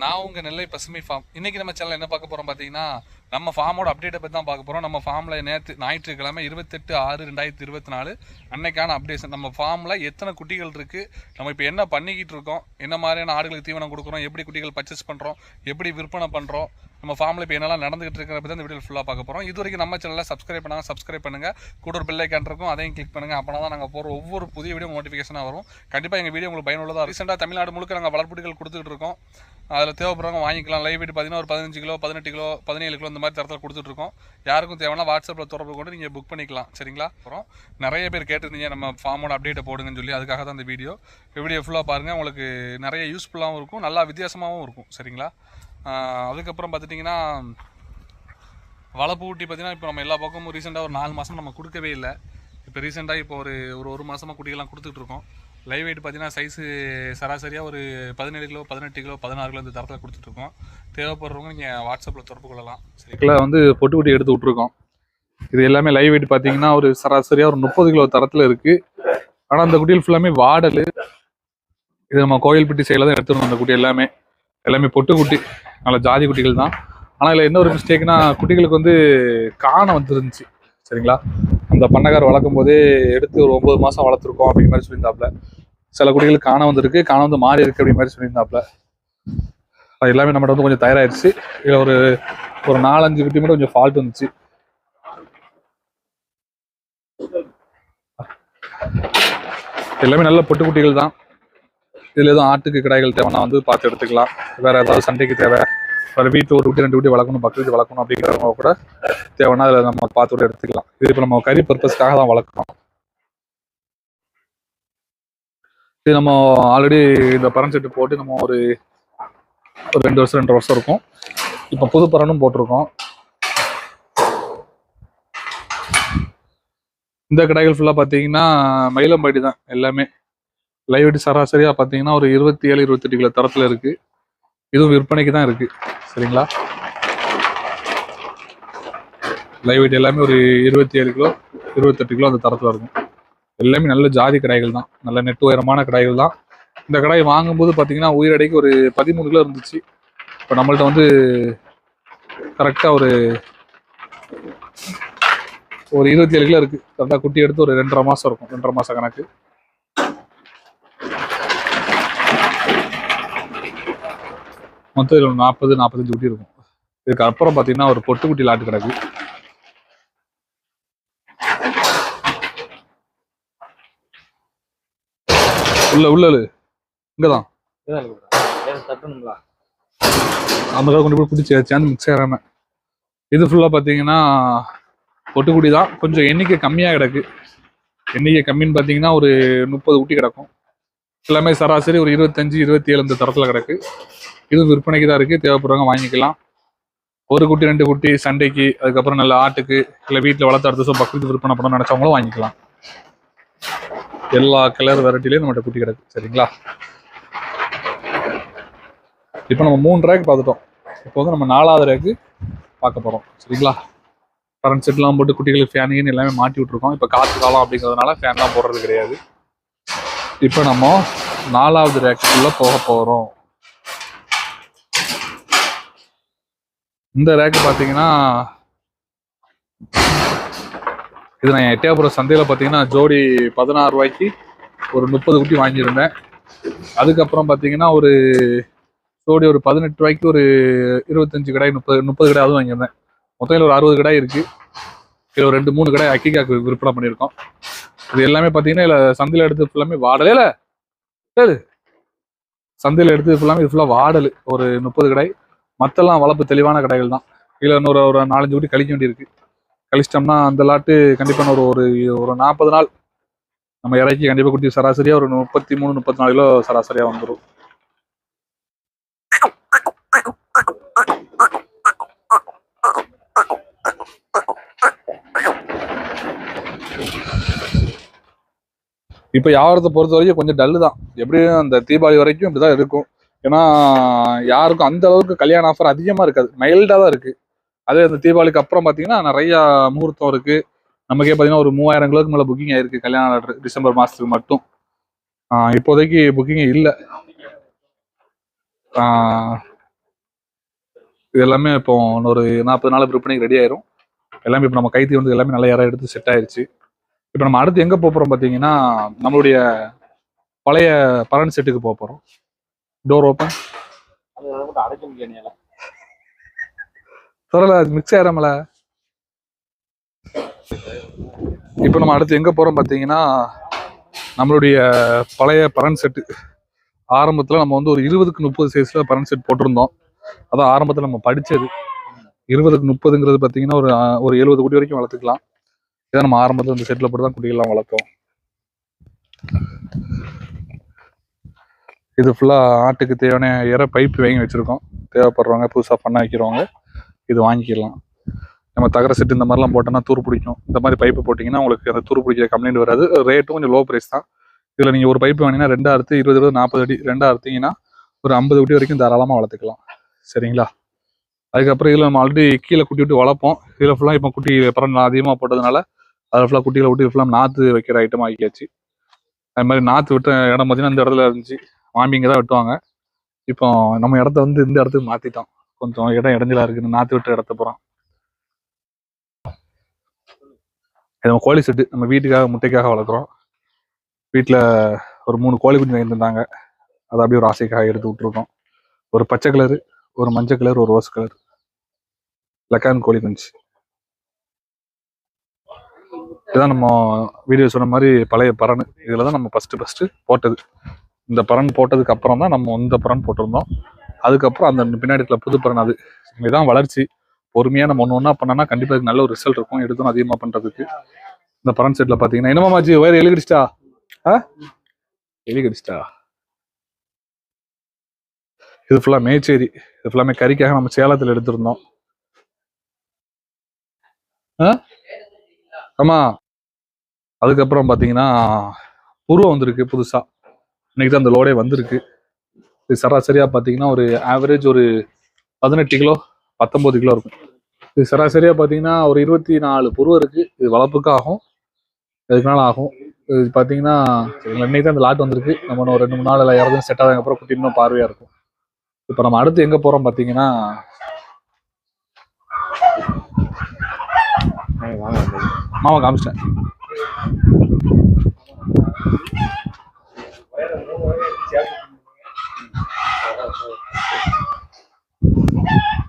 நான் உங்கள் நெல்லை பசுமை ஃபார்ம் இன்னைக்கு நம்ம சேனல் என்ன பார்க்க போறோம் பார்த்தீங்கன்னா நம்ம ஃபார்மோட அப்டேட்டை பற்றி தான் பார்க்க போகிறோம் நம்ம ஃபார்மில் நேற்று ஞாயிற்றுக்கிழமை இருபத்தெட்டு ஆறு ரெண்டாயிரத்தி இருபத்தி நாலு அன்னைக்கான அப்டேஷன் நம்ம ஃபார்மில் எத்தனை குட்டிகள் இருக்குது நம்ம இப்போ என்ன பண்ணிக்கிட்டு இருக்கோம் என்ன மாதிரியான ஆடுகளுக்கு தீவனம் கொடுக்குறோம் எப்படி குட்டிகள் பர்ச்சேஸ் பண்ணுறோம் எப்படி விற்பனை பண்ணுறோம் நம்ம ஃபார்மில் இப்போ என்னெல்லாம் நடந்துகிட்டு இருக்கிற பற்றி இந்த வீடியோ ஃபுல்லாக பார்க்க போகிறோம் இது வரைக்கும் நம்ம சேனலில் சப்ஸ்கிரைப் பண்ணாங்க சப்ஸ்கிரைப் பண்ணுங்கள் கூட ஒரு பில்லைக்கான் இருக்கும் அதையும் கிளிக் பண்ணுங்கள் அப்போ தான் நாங்கள் போகிற ஒவ்வொரு புதிய வீடியோ நோட்டிஃபிகேஷனாக வரும். கண்டிப்பாக எங்கள் வீடியோ உங்களுக்கு பயனுள்ளதாக ரீசெண்டாக தமிழ்நாடு முழுக்க நாங்கள் வளர்ப்புட்டிகள் கொடுத்துட்டு இருக்கோம். அதில் தேவைப்படுறவங்க வாங்கிக்கலாம். லைவ் வெயிட் பார்த்தீங்கன்னா ஒரு பதினஞ்சு கிலோ பதினெட்டு கிலோ பதினேழு கிலோ இந்த மாதிரி தரத்தில் கொடுத்துட்ருக்கோம் யாருக்கும் தேவைன்னா வாட்ஸ்அப்பில் தொடர்பு கொண்டு நீங்கள் புக் பண்ணிக்கலாம். சரிங்களா? அப்புறம் நிறைய பேர் கேட்டிருந்தீங்க நம்ம ஃபார்மோட அப்டேட்டை போடுங்கன்னு சொல்லி. அதுக்காக தான் இந்த வீடியோ வீடியோ ஃபுல்லாக பாருங்கள் உங்களுக்கு நிறைய யூஸ்ஃபுல்லாகவும் இருக்கும் நல்லா வித்தியாசமாகவும் இருக்கும். சரிங்களா? அதுக்கப்புறம் பார்த்துட்டிங்கன்னா வளப்பு ஊட்டி பார்த்திங்கன்னா இப்போ நம்ம எல்லா பக்கமும் ரீசெண்டாக ஒரு நாலு மாதம் நம்ம கொடுக்கவே இல்லை. இப்போ ரீசெண்டாக இப்போ ஒரு ஒரு ஒரு மாதமாக குட்டிகள்லாம் கொடுத்துட்ருக்கோம் லைவ் வெயிட் பார்த்தீங்கன்னா சைஸு சராசரியாக ஒரு பதினேழு கிலோ பதினெட்டு கிலோ பதினாறு கிலோ இந்த தரத்தில் கொடுத்துட்ருக்கோம் தேவைப்படுறவங்க நீங்கள் வாட்ஸ்அப்பில் தொடர்பு கொள்ளலாம். சரிங்களா வந்து பொட்டு குட்டி எடுத்து விட்ருக்கோம் இது எல்லாமே லைவ் வெயிட் பார்த்தீங்கன்னா ஒரு சராசரியாக ஒரு முப்பது கிலோ தரத்தில் இருக்குது ஆனால் அந்த குட்டிகள் ஃபுல்லாமே வாடல். இது நம்ம கோயில்பட்டி சைடில் தான் எடுத்துருந்தோம் அந்த குட்டி எல்லாமே. எல்லாமே பொட்டு குட்டி. நல்ல ஜாதி குட்டிகள் தான். ஆனால் இதில் என்ன ஒரு மிஸ்டேக்னா குட்டிகளுக்கு வந்து காணம் வந்துருந்துச்சு. சரிங்களா? அந்த பண்ணக்கார் வளர்க்கும் போதே எடுத்து ஒரு ஒன்பது மாதம் வளர்த்துருக்கோம் அப்படிங்கிற மாதிரி சொல்லியிருந்தாப்புல. சில குடிகள் காண வந்திருக்கு காண வந்து மாறி இருக்கு அப்படின்னு மாதிரி சொல்லியிருந்தாப்புல. அது எல்லாமே நம்மகிட்ட வந்து கொஞ்சம் தயாராகிடுச்சு இதில் ஒரு ஒரு நாலஞ்சு குட்டி மட்டும் கொஞ்சம் ஃபால்ட் வந்துச்சு. எல்லாமே நல்ல பொட்டு குட்டிகள் தான். இதில் எதுவும் ஆட்டுக்கு கிடாய்கள் தேவைன்னா வந்து பார்த்து எடுத்துக்கலாம். வேறு ஏதாவது சண்டைக்கு தேவை. வேறு வீட்டில் ஒரு குட்டி ரெண்டு குட்டி வளர்க்கணும் பக்கத்து வீட்டு வளர்க்கணும் அப்படிங்கிறவங்க கூட தேவைன்னா அதில் நம்ம பார்த்து கூட எடுத்துக்கலாம். இது இப்போ நம்ம கறி பர்பஸ்க்காக தான் வளர்க்குறோம். இது நம்ம ஆல்ரெடி இந்த பரன் செட்டு போட்டு நம்ம ஒரு ஒரு ரெண்டு வருஷம் ரெண்டு வருஷம் இருக்கும். இப்போ புது பரனும் போட்டிருக்கோம். இந்த கடைகள் ஃபுல்லாக பார்த்தீங்கன்னா மயிலம்பாடி தான் எல்லாமே. லைவ் சராசரியாக பார்த்தீங்கன்னா ஒரு இருபத்தி ஏழு இருபத்தெட்டு கிலோ தரத்தில் இருக்கு. இதுவும் விற்பனைக்கு தான் இருக்கு. சரிங்களா? லைவ் வெயிட் எல்லாமே ஒரு இருபத்தி ஏழு கிலோ இருபத்தெட்டு கிலோ அந்த தரத்தில் இருக்கும். எல்லாமே நல்ல ஜாதி கடாய்கள் தான். நல்ல நெட்டு உயரமான கடாய்கள் தான். இந்த கடாய் வாங்கும்போது பார்த்தீங்கன்னா உயிரடைக்கு ஒரு பதிமூணு கிலோ இருந்துச்சு. இப்போ நம்மள்ட்ட வந்து கரெக்டாக ஒரு ஒரு இருபத்தி ஏழு கிலோ இருக்குது கரெக்டாக குட்டி எடுத்து ஒரு ரெண்டரை மாதம் இருக்கும். ரெண்டரை மாதம் கணக்கு. மொத்தம் இதில் நாற்பது நாற்பத்தஞ்சு குட்டி இருக்கும். இதுக்கு அப்புறம் பார்த்தீங்கன்னா ஒரு பொட்டு குட்டி லாட்டு கிடக்கு. உள்ள உள்ள இங்கதான். அந்த கொண்டு போய் குடிச்சு சேர்ந்து மிக்ஸ் ஆகாம. இது ஃபுல்லாக பார்த்தீங்கன்னா பொட்டுக்குடி தான். கொஞ்சம் எண்ணிக்கை கம்மியாக கிடக்கு. எண்ணிக்கை கம்மின்னு பார்த்தீங்கன்னா ஒரு முப்பது குட்டி கிடக்கும். எல்லாமே சராசரி ஒரு இருபத்தஞ்சு இருபத்தி ஏழு இந்த தரத்தில் கிடக்கு. இதுவும் விற்பனைக்கு தான் இருக்குது தேவைப்படுறவங்க வாங்கிக்கலாம். ஒரு குட்டி ரெண்டு குட்டி சண்டைக்கு அதுக்கப்புறம் நல்ல ஆட்டுக்கு இல்லை வீட்டில் வளர்த்து அடுத்த வருஷம் பக்கத்து விற்பனை பண்ண நினச்சவங்களும் வாங்கிக்கலாம். எல்லா கலர் வெரைட்டிலையும் நம்மகிட்ட குட்டி கிடக்கு. சரிங்களா? இப்போ நம்ம மூணு ரேக் பார்த்துட்டோம். இப்போ வந்து நம்ம நாலாவது ரேக்கு பார்க்க போகிறோம் சரிங்களா? கரண்ட் செட்லாம் போட்டு குட்டிகளுக்கு ஃபேனின்னு எல்லாமே மாட்டி விட்ருக்கோம் இப்போ காற்று காலம் அப்படிங்கிறதுனால ஃபேன்லாம் போடுறது கிடையாது. இப்போ நம்ம நாலாவது ரேக்குக்குள்ளே போக போகிறோம் இந்த ரேக்கு பார்த்தீங்கன்னா இது நான் எட்டயபுரம் சந்தையில் பார்த்தீங்கன்னா ஜோடி பதினாறு ரூபாய்க்கு ஒரு முப்பது குட்டி வாங்கியிருந்தேன். அதுக்கப்புறம் பார்த்தீங்கன்னா ஒரு ஜோடி ஒரு பதினெட்டு ரூபாய்க்கு ஒரு இருபத்தஞ்சு கடாய் முப்பது முப்பது கடை அதுவும் வாங்கியிருந்தேன். மொத்தம் ஒரு அறுபது கடாய் இருக்குது இதில் ஒரு ரெண்டு மூணு கடை அக்கிக்காக்கு விற்பனை பண்ணியிருக்கோம். இது எல்லாமே பார்த்தீங்கன்னா இதில் சந்தையில் எடுத்து ஃபுல்லாமே வாடலையில இல்லை சந்தையில் எடுத்து ஃபுல்லாமே இது ஃபுல்லாக வாடல். ஒரு முப்பது கடை. மற்றெல்லாம் வளர்ப்பு தெளிவான கடைகள் தான். இதில் இன்னொரு ஒரு நாலஞ்சு குட்டி கழிக்க வேண்டியிருக்கு. கழிச்சிட்டோம்னா அந்த லாட்டு கண்டிப்பாக ஒரு ஒரு ஒரு நாற்பது நாள் நம்ம இறக்கி கண்டிப்பாக குட்டி சராசரியாக ஒரு முப்பத்தி மூணு முப்பத்தி நாலு கிலோ சராசரியாக வந்துடும் இப்போ யாவரத்தை பொறுத்த வரைக்கும் கொஞ்சம் டல்லு தான். எப்படியும் அந்த தீபாவளி வரைக்கும் இப்படி தான் இருக்கும். ஏன்னா யாருக்கும் அந்த அளவுக்கு கல்யாண ஆஃபர் அதிகமாக இருக்காது. மைல்டாக தான் இருக்குது அதே அந்த தீபாவளிக்கு அப்புறம் பார்த்தீங்கன்னா நிறையா முகூர்த்தம் இருக்குது நமக்கே பார்த்தீங்கன்னா ஒரு மூவாயிரம் கிலோக்கு மேலே புக்கிங் ஆயிருக்கு கல்யாண ஆர்டர் டிசம்பர் மாதத்துக்கு மட்டும். இப்போதைக்கு புக்கிங் இல்லை. இது எல்லாமே இப்போ இன்னொரு நாற்பது நாள் விற்பனைக்கு ரெடி ஆயிரும். எல்லாமே இப்போ நம்ம கைத்தி வந்து எல்லாமே நல்ல யாராக எடுத்து செட் ஆயிடுச்சு இப்போ நம்ம அடுத்து எங்கே போகிறோம் பார்த்தீங்கன்னா நம்மளுடைய பழைய பரன் செட்டுக்கு போக போகிறோம் முடியாது சொல்லல அது மிக்ஸ் ஆயிரமல. இப்போ நம்ம அடுத்து எங்கே போகிறோம் பார்த்தீங்கன்னா நம்மளுடைய பழைய பரன் செட்டு ஆரம்பத்தில் நம்ம வந்து ஒரு இருபதுக்கு முப்பது சைஸில் பரன் செட் போட்டிருந்தோம். அதான் ஆரம்பத்தில் நம்ம படித்தது இருபதுக்கு முப்பதுங்கிறது பார்த்தீங்கன்னா ஒரு ஒரு எழுபது குட்டி வரைக்கும் வளர்த்துக்கலாம். இதான் நம்ம ஆரம்பத்தில் இந்த செட்டில் போட்டு தான் குட்டிகள்லாம் வளர்த்தோம். இது ஃபுல்லாக ஆட்டுக்கு தேவையான இற பைப் வாங்கி வச்சுருக்கோம். தேவைப்படுறவங்க புதுசாக பண்ண வைக்கிறவங்க இது வாங்கிக்கலாம். நம்ம தகர செட்டு இந்த மாதிரிலாம் போட்டோம்னா தூர் பிடிக்கும். இந்த மாதிரி பைப்பு போட்டிங்கன்னா உங்களுக்கு அந்த தூர் பிடிக்கிற கம்ப்ளைண்ட் வராது. ரேட்டும் கொஞ்சம் லோ ப்ரைஸ் தான். இதில் நீங்கள் ஒரு பைப்பு வாங்கினீங்கன்னா ரெண்டா அறுத்து இருபது இருபது நாற்பது அடி ரெண்டாக அறுத்தீங்கன்னா ஒரு ஐம்பது குட்டி வரைக்கும் தாராளமாக வளர்த்துக்கலாம். சரிங்களா? அதுக்கப்புறம் இதில் நம்ம ஆல்ரெடி கீழே குட்டி விட்டு வளர்ப்போம். இதில் ஃபுல்லாக இப்போ குட்டி பரன் அதிகமாக போட்டதுனால அதில் ஃபுல்லாக குட்டியில் விட்டு ஃபுல்லாக நாற்று வைக்கிற ஐட்டமாக ஆக்கியாச்சு அது மாதிரி நாற்று விட்ட இடம் பார்த்தீங்கன்னா இந்த இடத்துல இருந்துச்சு. மாமிங்க தான் வெட்டுவாங்க. இப்போ நம்ம இடத்த வந்து இந்த இடத்துக்கு மாற்றிட்டோம் கொஞ்சம் இடம் இடைஞ்சலா இருக்குன்னு நாற்று விட்டு இடத்த போகிறோம் இது நம்ம கோழி செட்டு. நம்ம வீட்டுக்காக முட்டைக்காக வளர்க்குறோம். வீட்டில் ஒரு மூணு கோழி குஞ்சு வாங்கியிருந்தாங்க. அதை அப்படியே ஒரு ஆசைக்காக எடுத்து விட்ருக்கோம் ஒரு பச்சை கலரு ஒரு மஞ்சள் கலர் ஒரு ரோஸ் கலர். லக்கான் கோழி குஞ்சு. இதுதான் நம்ம வீடியோ சொன்ன மாதிரி பழைய பறனு இதில் தான் நம்ம ஃபஸ்ட்டு ஃபஸ்ட்டு போட்டது. இந்த பரன் போட்டதுக்கு அப்புறம் தான் நம்ம இந்த பரன் போட்டிருந்தோம். அதுக்கப்புறம் அந்த பின்னாடி இருக்கிற புது பரன் அது. இதுதான் வளர்ச்சி. பொறுமையாக நம்ம ஒன்று ஒன்றா பண்ணோம்னா கண்டிப்பாக நல்ல ஒரு ரிசல்ட் இருக்கும். எடுத்தோம் அதிகமாக பண்ணுறதுக்கு இந்த பரன் செட்டில் பார்த்தீங்கன்னா என்னமா மாஜி வேறு எலி கடிச்சிட்டா ஆ? எலி கடிச்சிட்டா இது ஃபுல்லாக மேச்சேரி. இது ஃபுல்லாமே கறிக்காக நம்ம சேலத்தில் எடுத்திருந்தோம். ஆ? ஆமா. அதுக்கப்புறம் பார்த்தீங்கன்னா புருவம் வந்திருக்கு புதுசா. இன்னைக்கு தான் அந்த லோடே வந்திருக்கு. இது சராசரியா பார்த்தீங்கன்னா ஒரு ஆவரேஜ் ஒரு பதினெட்டு கிலோ பத்தொன்பது கிலோ இருக்கும். இது சராசரியா பார்த்தீங்கன்னா ஒரு இருபத்தி நாலு புருவம் இருக்கு. இது வளர்ப்புக்கு ஆகும். அதுக்கு நாள் ஆகும். இது பார்த்தீங்கன்னா இன்னைக்கு தான் இந்த லாட் வந்திருக்கு. நம்ம இன்னும் ஒரு ரெண்டு மூணு நாள் இறந்து செட் ஆனதுக்கு அப்புறம் குட்டி இன்னும் பார்வையா இருக்கும். இப்போ நம்ம அடுத்து எங்க போறோம் பார்த்தீங்கன்னா மாமா காமிச்சிட்டேன்.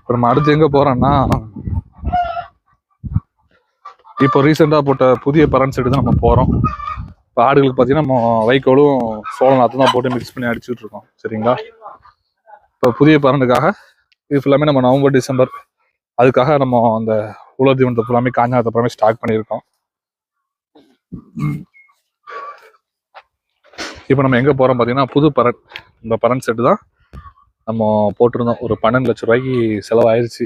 இப்போ நம்ம அடுத்து எங்கே போகிறோன்னா இப்போ ரீசெண்டாக போட்ட புதிய பரன் செட்டு தான் நம்ம போகிறோம் இப்போ ஆடுகளுக்கு பார்த்தீங்கன்னா நம்ம வைக்கோலும் சோளம் நாற்று தான் போட்டு மிக்ஸ் பண்ணி அடிச்சுட்டு இருக்கோம். சரிங்களா? இப்போ புதிய பரனுக்காக இது ஃபுல்லாமே நம்ம நவம்பர் டிசம்பர் அதுக்காக நம்ம அந்த உலர் தீவனத்தை ஃபுல்லாமே காஞ்சானத்தை ஃபுல்லாமே ஸ்டாக் பண்ணியிருக்கோம். இப்போ நம்ம எங்கே போகிறோம் பார்த்தீங்கன்னா புது பரன் இந்த பரன் செட்டு தான். நம்ம போட்டிருந்தோம். ஒரு பன்னெண்டு லட்ச ரூபாய்க்கு செலவாயிருச்சு.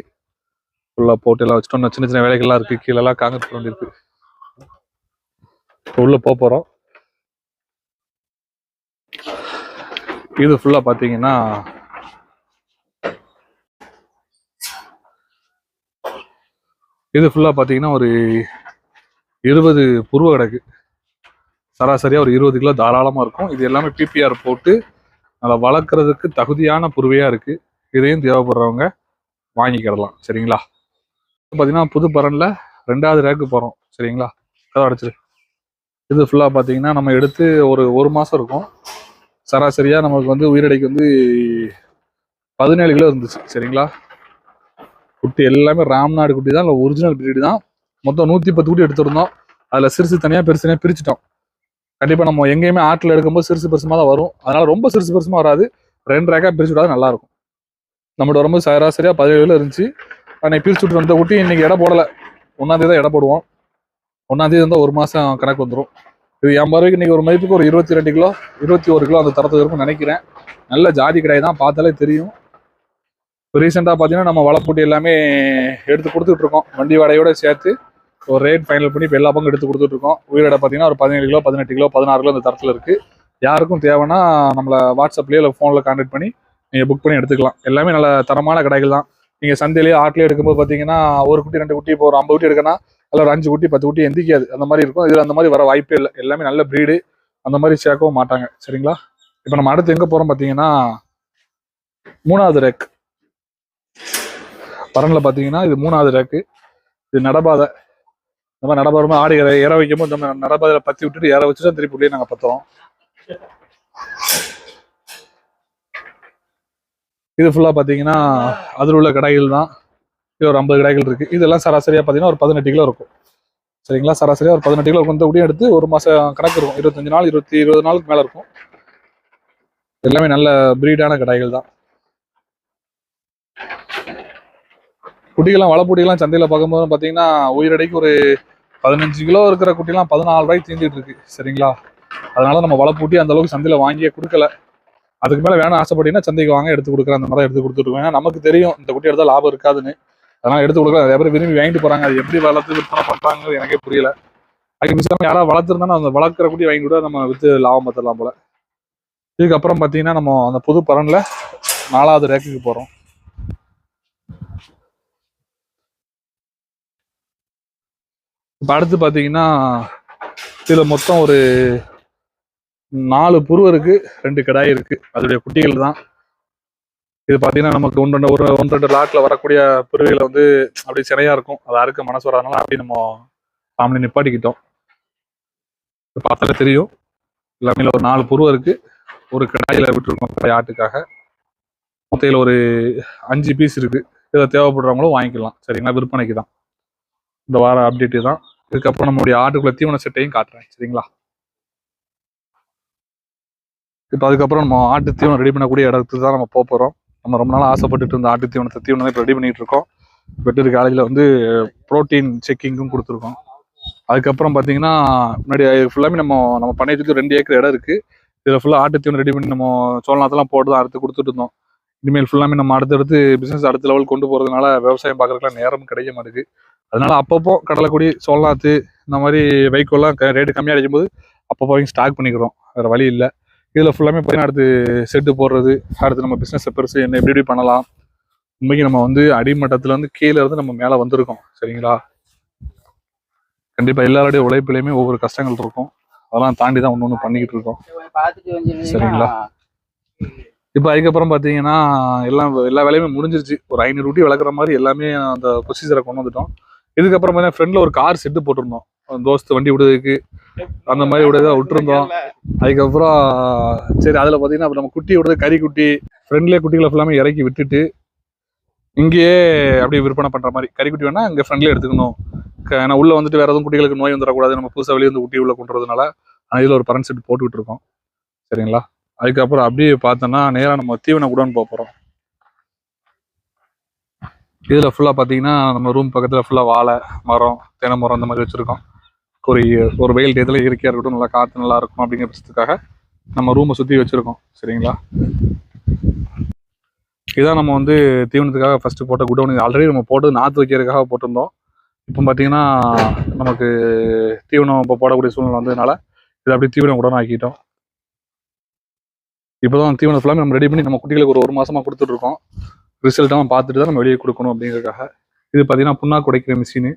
ஃபுல்லாக போட்டு எல்லாம் வச்சுட்டோம். சின்ன சின்ன வேலைகள்லாம் இருக்குது கீழெல்லாம் காங்கிரட் போட வேண்டியிருக்கு உள்ளே போக போகிறோம் இது ஃபுல்லாக பார்த்தீங்கன்னா இது ஃபுல்லாக பார்த்தீங்கன்னா ஒரு இருபது புருவ கிடக்கு. சராசரியாக ஒரு இருபது கிலோ தாராளமாக இருக்கும். இது எல்லாமே பிபிஆர் போட்டு அதை வளர்க்குறதுக்கு தகுதியான புருவையாக இருக்குது இதையும் தேவைப்படுறவங்க வாங்கிக்கிடலாம். சரிங்களா? பார்த்தீங்கன்னா புது பரனில் ரெண்டாவது ரேக்கு போகிறோம் சரிங்களா? கதை அடைச்சிரு. இது ஃபுல்லாக பார்த்தீங்கன்னா நம்ம எடுத்து ஒரு ஒரு மாதம் இருக்கும். சராசரியாக நமக்கு வந்து உயிரடைக்கு வந்து பதினேழு கிலோ இருந்துச்சு. சரிங்களா? குட்டி எல்லாமே ராம்நாடு குட்டி தான். இல்லை ஒரிஜினல் பிரீடு தான். மொத்தம் நூற்றி பத்து குட்டி எடுத்துருந்தோம். அதில் சிறுசு தனியாக பெருசு தனியாக பிரிச்சுட்டோம். கண்டிப்பாக நம்ம எங்கேயுமே ஆட்டில் எடுக்கும்போது சிறுசு பெருசுமாக தான் வரும். அதனால ரொம்ப சிறுசு பெருசுமாக வராது. ரெண்டு ரேக்காக பிரிச்சு விடாது நல்லா இருக்கும் நம்மளோட வரும்போது சராசரியாக பதினேழு இருந்துச்சு. அன்னைக்கு பிரிச்சு விட்டு வந்த குட்டி இன்றைக்கி இடம் போடலை. ஒன்றாந்தேதி தான் இடம் போடுவோம். ஒன்றாந்தேதி இருந்தால் ஒரு மாதம் கணக்கு வந்துடும் இது என் பார்வைக்கு இன்றைக்கி ஒரு மதிப்புக்கு ஒரு இருபத்தி ரெண்டு கிலோ இருபத்தி ஒரு கிலோ அந்த தரத்துக்கு இருக்கும்னு நினைக்கிறேன். நல்ல ஜாதி கிடையாது தான். பார்த்தாலே தெரியும். இப்போ ரீசெண்டாக பார்த்தீங்கன்னா நம்ம வளப்பூட்டி எல்லாமே எடுத்து கொடுத்துட்ருக்கோம் வண்டி வாடகையோட சேர்த்து. ஒரு ரேட் ஃபைனல் பண்ணி இப்போ எல்லா பங்கும் எடுத்து கொடுத்துட்டு இருக்கோம் பார்த்தீங்கன்னா ஒரு பதினேழு கிலோ பதினெட்டு கிலோ பதினாறு கிலோ இந்த தரத்தில் இருக்குது யாருக்கும் தேவைன்னா நம்மளை வாட்ஸ்அப்லேயே இல்லை ஃபோனில் கான்டாக்ட் பண்ணி நீங்கள் புக் பண்ணி எடுத்துக்கலாம். எல்லாமே நல்ல தரமான கடைகள் தான். நீங்கள் சந்தையிலேயே ஆட்லேயே எடுக்கும்போது பார்த்தீங்கன்னா ஒரு குட்டி ரெண்டு குட்டி இப்போ ஒரு ஐம்பது குட்டி எடுக்கனா அதில் ஒரு அஞ்சு குட்டி பத்து குட்டி எந்திக்காது. அந்த மாதிரி இருக்கும். இதில் அந்த மாதிரி வர வாய்ப்பே இல்லை. எல்லாமே நல்ல ப்ரீடு அந்த மாதிரி சேர்க்கவும் மாட்டாங்க. சரிங்களா? இப்போ நம்ம அடுத்து எங்கே போகிறோம் பார்த்தீங்கன்னா மூணாவது ரேக் பரனில் பார்த்தீங்கன்னா இது மூணாவது ரேக்கு இது நடபாதை. இந்த மாதிரி நடபாதமா ஆடு இற இற வைக்கும்போது இந்த மாதிரி நடபாதையில பத்தி விட்டுட்டு இற வச்சுட்டு திருப்பி உள்ளே நாங்கள் பத்துறோம். இது ஃபுல்லாக பார்த்தீங்கன்னா அதில் உள்ள கடைகள் தான். இது ஒரு ஐம்பது கடைகள் இருக்கு. இதெல்லாம் சராசரியாக பார்த்தீங்கன்னா ஒரு பதினெட்டு கிலோ இருக்கும். சரிங்களா? சராசரியாக ஒரு பதினெட்டு கிலோ கொண்டு குட்டியும் எடுத்து ஒரு மாதம் கணக்கு இருக்கும். இருபத்தஞ்சு நாள் இருபத்தி இருபது நாளுக்கு மேலே இருக்கும். எல்லாமே நல்ல பிரீடான கடைகள் தான். குட்டிகள்லாம் வளப்பூட்டிகள்லாம் சந்தையில் பார்க்கும்போது பார்த்தீங்கன்னா உயிரடைக்கு ஒரு பதினஞ்சு கிலோ இருக்கிற குட்டிலாம் பதினாலு ரூபாய்க்கு தீந்துட்டு இருக்கு. சரிங்களா? அதனால நம்ம வளப்பூட்டி அந்த அளவுக்கு சந்தையில் வாங்கியே கொடுக்கல. அதுக்கு மேலே வேணும் ஆசைப்பட்டீங்கன்னா சந்தைக்கு வாங்க எடுத்து கொடுக்குறேன். அந்த மாதிரி எடுத்து கொடுத்துருக்கோம் ஏன்னா நமக்கு தெரியும் இந்த குட்டி எடுத்தால் லாபம் இருக்காதுன்னு. அதனால எடுத்து கொடுக்கலாம் நிறைய பேர் விரும்பி வாங்கிட்டு போறாங்க. அது எப்படி வளர்த்து விற்பனை பண்றாங்க எனக்கே புரியல. அதுக்கு மிச்சம் யாராவது வளர்த்துருந்தா அந்த வளர்க்குற குட்டி வாங்கி கூட நம்ம வித்து லாபம் பார்த்துடலாம் போல. இதுக்கப்புறம் பார்த்தீங்கன்னா நம்ம அந்த புது பரன்ல நாலாவது ரேக்குக்கு போகிறோம் இப்போ அடுத்து பார்த்தீங்கன்னா இதில் மொத்தம் ஒரு நாலு புருவ இருக்கு ரெண்டு கிடாய் இருக்கு. அதோடைய குட்டிகள் தான். இது பார்த்தீங்கன்னா நமக்கு ஒன்று ஒரு ஒன்று ரெண்டு லாட்டில் வரக்கூடிய புருவிகளை வந்து அப்படியே சிறையா இருக்கும். அது அறுக்க மனசு வராதனால அப்படி நம்ம ஃபேமிலி நிப்பாட்டிக்கிட்டோம். பார்த்தாலே தெரியும். எல்லாமே ஒரு நாலு புருவம் இருக்கு. ஒரு கடாயில் விட்டுருக்கோம் கடை ஆட்டுக்காக. மொத்தையில் ஒரு அஞ்சு பீஸ் இருக்கு. இதை தேவைப்படுறவங்களும் வாங்கிக்கலாம். சரிங்களா? விற்பனைக்கு தான் இந்த வார அப்டேட்டு தான். இதுக்கப்புறம் நம்மளுடைய ஆட்டுக்குள்ள தீவன செட்டையும் காட்டுறேன் சரிங்களா? இப்போ அதுக்கப்புறம் நம்ம ஆட்டு தீவனம் ரெடி பண்ணக்கூடிய இடத்துக்கு தான் நம்ம போக போகிறோம் நம்ம ரொம்ப நாள் ஆசைப்பட்டுட்டு இருந்த ஆட்டு தீவனத்தை தீவனம் இப்போ ரெடி பண்ணிட்டு இருக்கோம். வெட்டரி காலேஜில் வந்து ப்ரோட்டீன் செக்கிங்கும் கொடுத்துருக்கோம். அதுக்கப்புறம் பார்த்தீங்கன்னா முன்னாடி ஃபுல்லாமே நம்ம நம்ம பண்ணையை சுற்றி ரெண்டு ஏக்கர் இடம் இருக்குது இதில் ஃபுல்லாக ஆட்டு தீவனம் ரெடி பண்ணி நம்ம சோழநாத்தெல்லாம் போட்டு தான் அறுத்து கொடுத்துட்டு இருந்தோம். இனிமேல் ஃபுல்லாமே நம்ம அடுத்தடுத்து பிசினஸ் அடுத்த லெவல் கொண்டு போகிறதுனால விவசாயம் பார்க்குறதுக்குலாம் நேரம் கிடைக்க மாட்டேங்குது அதனால அப்பப்போ கடலைக்குடி சோழநாத்து இந்த மாதிரி வைக்கோல்லாம் ரேட்டு கம்மியாக அடிக்கும் போது அப்பப்போ வாங்கி ஸ்டாக் பண்ணிக்கிறோம். வேறு வழி இல்லை. இதில் ஃபுல்லாமே பார்த்தீங்கன்னா அடுத்து செட்டு போடுறது அடுத்து நம்ம பிஸ்னஸை பெருசு என்ன எப்படி எப்படி பண்ணலாம். உண்மைக்கு நம்ம வந்து அடிமட்டத்துல இருந்து கீழே இருந்து நம்ம மேலே வந்திருக்கோம். சரிங்களா? கண்டிப்பாக எல்லாருடைய உழைப்பிலையுமே ஒவ்வொரு கஷ்டங்கள் இருக்கும். அதெல்லாம் தாண்டி தான் ஒன்று ஒன்று பண்ணிக்கிட்டு இருக்கோம். சரிங்களா? இப்போ அதுக்கப்புறம் பார்த்தீங்கன்னா எல்லாம் எல்லா வேலையுமே முடிஞ்சிருச்சு. ஒரு ஐநூறு ஊட்டி வளர்க்குற மாதிரி எல்லாமே அந்த ப்ரொசீஜரை கொண்டு வந்துட்டோம். இதுக்கப்புறம் பார்த்தீங்கன்னா ஃப்ரெண்டில் ஒரு கார் செட்டு போட்டிருந்தோம். தோஸ்து வண்டி விடுறதுக்கு. அந்த மாதிரி விடுறதா விட்டுருந்தோம். அதுக்கப்புறம் சரி அதில் பார்த்தீங்கன்னா அப்ப நம்ம குட்டி விடுறது கறி குட்டி ஃப்ரெண்ட்லேயே குட்டிகளை ஃபுல்லாமே இறக்கி விட்டுட்டு இங்கேயே அப்படியே விற்பனை பண்ணுற மாதிரி. கறி குட்டி வேணா இங்கே ஃப்ரெண்ட்லேயே எடுத்துக்கணும். ஏன்னா உள்ளே வந்துட்டு வேறு எதுவும் குட்டிகளுக்கு நோய் வந்துடக்கூடாது. நம்ம புதுசாக வெளியே வந்து குட்டி உள்ள கொண்டுறதுனால இதில் ஒரு பரன் செட் போட்டுக்கிட்டு இருக்கோம். சரிங்களா? அதுக்கப்புறம் அப்படியே பார்த்தோன்னா நேராக நம்ம தீவன குடோன் போக போகிறோம் இதில் ஃபுல்லாக பார்த்தீங்கன்னா நம்ம ரூம் பக்கத்தில் ஃபுல்லாக வாழை மரம் தென்னை மரம் இந்த மாதிரி வச்சுருக்கோம். ஒரு ஒரு வெயில் டேத்தில் இயற்கையாக இருக்கட்டும் நல்லா காற்று நல்லா இருக்கும் அப்படிங்கிற பட்சத்துக்காக நம்ம ரூமை சுற்றி வச்சுருக்கோம். சரிங்களா? இதான் நம்ம வந்து தீவனத்துக்காக ஃபஸ்ட்டு போட்ட குடோன் இது ஆல்ரெடி நம்ம போட்டு நாற்று வைக்கிறதுக்காக போட்டிருந்தோம். இப்போ பார்த்தீங்கன்னா நமக்கு தீவனம் இப்போ போடக்கூடிய சூழ்நிலை வந்ததுனால இதை அப்படியே தீவனம் உடனே ஆக்கிட்டோம். இப்போதான் தீவனம் ஃபுல்லாமே நம்ம ரெடி பண்ணி நம்ம குட்டிகளுக்கு ஒரு ஒரு மாசமா கொடுத்துட்ருக்கோம் ரிசல்ட்டெல்லாம் பார்த்துட்டு தான் நம்ம வெளியே கொடுக்கணும் அப்படிங்கிறதுக்காக. இது பார்த்தீங்கன்னா புண்ணாக்கு உடைக்கிற மிஷினு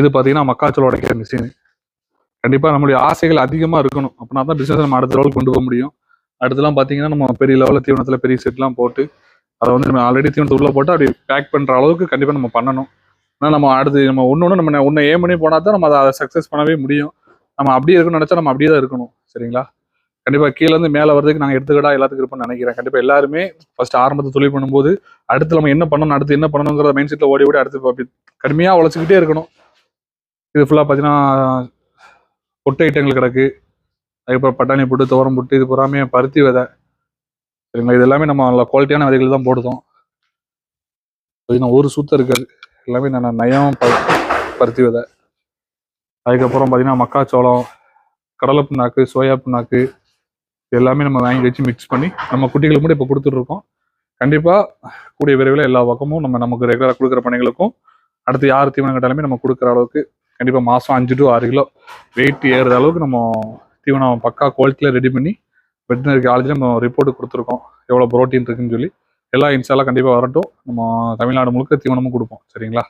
இது பார்த்தீங்கன்னா மக்காச்சோளம் உடைக்கிற மிஷினு கண்டிப்பாக நம்மளுடைய ஆசைகள் அதிகமாக இருக்கணும். அப்படின்னா தான் பிஸ்னஸ் நம்ம அடுத்த லெவல் கொண்டு போக முடியும். அடுத்தலாம் பார்த்தீங்கன்னா நம்ம பெரிய லெவலில் தீவனத்தில் பெரிய செட்லாம் போட்டு அதை வந்து நம்ம ஆல்ரெடி தீவனத்தை உள்ளே போட்டு அப்படி பேக் பண்ணுற அளவுக்கு கண்டிப்பாக நம்ம பண்ணணும். ஆனால் நம்ம அடுத்து நம்ம ஒன்று ஒன்று நம்ம ஒன்று ஏம் பண்ணி போனால் தான் நம்ம அதை சக்ஸஸ் பண்ணவே முடியும். நம்ம அப்படியே இருக்கணும்னு நினச்சா நம்ம அப்படியே தான் இருக்கணும். சரிங்களா? கண்டிப்பாக கீழேருந்து மேலே வரதுக்கு நாங்கள் எடுத்துக்கிட்டா எல்லாத்துக்கும் இருப்போம்னு நினைக்கிறேன். கண்டிப்பாக எல்லாருமே ஃபர்ஸ்ட் ஆரம்பத்தை தொழில் பண்ணும்போது அடுத்து நம்ம என்ன பண்ணணும் அடுத்து என்ன பண்ணணுங்கிற மைண்ட் செட்டில் ஓடி ஓடி அடுத்து அப்படி கடுமையாக உழைச்சிக்கிட்டே இருக்கணும். இது ஃபுல்லாக பார்த்தீங்கன்னா பொட்டு ஐட்டங்கள் கிடக்கு. அதுக்கப்புறம் பட்டாணி போட்டு துவரம் போட்டு இது பூராமே பருத்தி விதை. சரிங்களா? இது எல்லாமே நம்ம நல்ல குவாலிட்டியான விதைகள் தான் போடுதோம் பார்த்தீங்கன்னா ஒரு சுத்தம் இருக்காது. எல்லாமே நான் நயம் ப பருத்தி விதை. அதுக்கப்புறம் பார்த்தீங்கன்னா மக்காச்சோளம் கடலை புண்ணாக்கு சோயா புண்ணாக்கு எல்லாமே நம்ம வாங்கி வச்சு மிக்ஸ் பண்ணி நம்ம குட்டிகளுக்கு கூட இப்போ கொடுத்துட்ருக்கோம். கண்டிப்பாக கூடிய விரைவில் எல்லா பக்கமும் நம்ம நமக்கு ரெகுலராக கொடுக்குற பணிகளுக்கும் அடுத்து யார் தீவனம் கேட்டாலுமே நம்ம கொடுக்குற அளவுக்கு கண்டிப்பாக மாதம் அஞ்சு டு ஆறு கிலோ வெயிட் ஏறுற அளவுக்கு நம்ம தீவனம் பக்கா குவாலிட்டியில் ரெடி பண்ணி வெட்டினரி காலேஜில் நம்ம ரிப்போர்ட் கொடுத்துருக்கோம். எவ்வளோ ப்ரோட்டீன் இருக்குன்னு சொல்லி. எல்லா இன்ஷால்லாம் கண்டிப்பாக வரட்டும். நம்ம தமிழ்நாடு முழுக்க தீவனமும் கொடுப்போம். சரிங்களா?